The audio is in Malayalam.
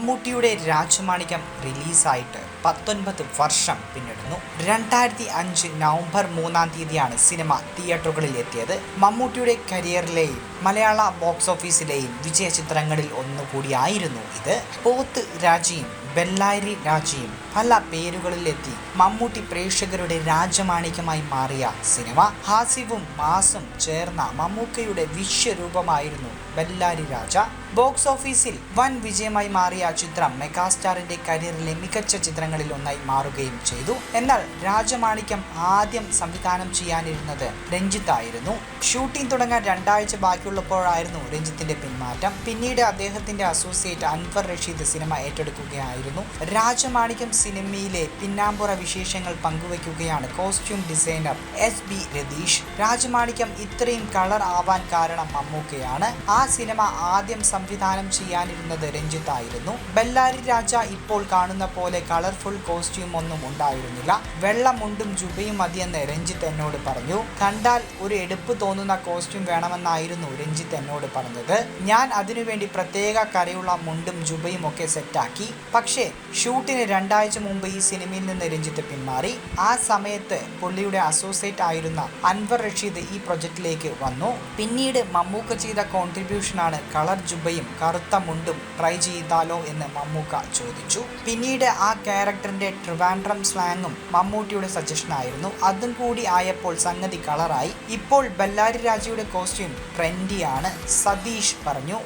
മമ്മൂട്ടിയുടെ രാജമാണിക്യം റിലീസായിട്ട് പത്തൊൻപത് വർഷം പിന്നിടുന്നു. രണ്ടായിരത്തി അഞ്ച് നവംബർ മൂന്നാം തീയതിയാണ് സിനിമ തിയേറ്ററുകളിൽ എത്തിയത് മമ്മൂട്ടിയുടെ കരിയറിലെയും മലയാള ബോക്സ് ഓഫീസിലെയും വിജയ ചിത്രങ്ങളിൽ ഒന്നുകൂടിയായിരുന്നു ഇത്. പോത്ത് രാജയും ബെല്ലാരി രാജയും പല പേരുകളിലെത്തി മമ്മൂട്ടി പ്രേക്ഷകരുടെ രാജമാണിക്യമായി മാറിയ സിനിമ. ഹാസ്യവും മാസും ചേർന്ന മമ്മൂക്കയുടെ വിശ്വരൂപമായിരുന്നു ബെല്ലാരി രാജ. ബോക്സ് ഓഫീസിൽ വൻ വിജയമായി മാറിയ ആ ചിത്രം മെഗാസ്റ്റാറിന്റെ കരിയറിലെ മികച്ച ചിത്രങ്ങളിൽ ഒന്നായി മാറുകയും ചെയ്തു. എന്നാൽ രാജമാണിക്യം ആദ്യം സംവിധാനം ചെയ്യാനിരുന്നത് രഞ്ജിത്തായിരുന്നു. ഷൂട്ടിംഗ് തുടങ്ങാൻ രണ്ടാഴ്ച ബാക്കിയുള്ളപ്പോഴായിരുന്നു രഞ്ജിത്തിന്റെ പിന്മാറ്റം. പിന്നീട് അദ്ദേഹത്തിന്റെ അസോസിയേറ്റ് അൻവർ റഷീദ് സിനിമ ഏറ്റെടുക്കുകയായിരുന്നു. രാജമാണിക്യം സിനിമയിലെ പിന്നാമ്പുറ വിശേഷങ്ങൾ പങ്കുവയ്ക്കുകയാണ് costume designer S B Rathish. Rajamanikyam ഇത്രയും കളർ ആവാൻ കാരണം മമ്മൂക്കയാണ്. ആ സിനിമ ആദ്യം സംവിധാനം ചെയ്യാനിരുന്നത് രഞ്ജിത്തായിരുന്നു. ബെല്ലാരി രാജ ഇപ്പോൾ കാണുന്ന പോലെ കളർഫുൾ കോസ്റ്റ്യൂം ഒന്നും ഉണ്ടായിരുന്നില്ല. വെള്ള മുണ്ടും ജുബയും മതിയെന്ന് രഞ്ജിത്ത് എന്നോട് പറഞ്ഞു. കണ്ടാൽ ഒരു എടുപ്പ് തോന്നുന്ന കോസ്റ്റ്യൂം വേണമെന്നായിരുന്നു രഞ്ജിത്ത് എന്നോട് പറഞ്ഞത്. ഞാൻ അതിനുവേണ്ടി പ്രത്യേക കരയുള്ള മുണ്ടും ജുബയും ഒക്കെ സെറ്റാക്കി. പക്ഷേ ഷൂട്ടിന് രണ്ടാഴ്ച മുമ്പ് ഈ സിനിമയിൽ നിന്ന് രഞ്ജിത്ത് പിന്മാറി. ആ സമയത്ത് പുള്ളിയുടെ അസോസിയേറ്റ് ആയിരുന്ന അൻവർ റഷീദ് ഈ പ്രൊജക്റ്റിലേക്ക് വന്നു. പിന്നീട് മമ്മൂക്ക ചെയ്ത കോൺട്രിബ്യൂഷനാണ് കളർ ജുബയും കറുത്ത മുണ്ടും ട്രൈ ചെയ്താലോ എന്ന് മമ്മൂക്ക ചോദിച്ചു. പിന്നീട് ആ ക്യാരക്ടറിന്റെ ട്രിവാൻഡ്രം സ്ലാങ്ങും മമ്മൂട്ടിയുടെ സജഷൻ ആയിരുന്നു. അതും കൂടി ആയപ്പോൾ സംഗതി കളറായി ഇപ്പോൾ ബല്ലാരി രാജയുടെ കോസ്റ്റ്യൂം ട്രെൻഡിയാണ് സതീഷ് പറഞ്ഞു.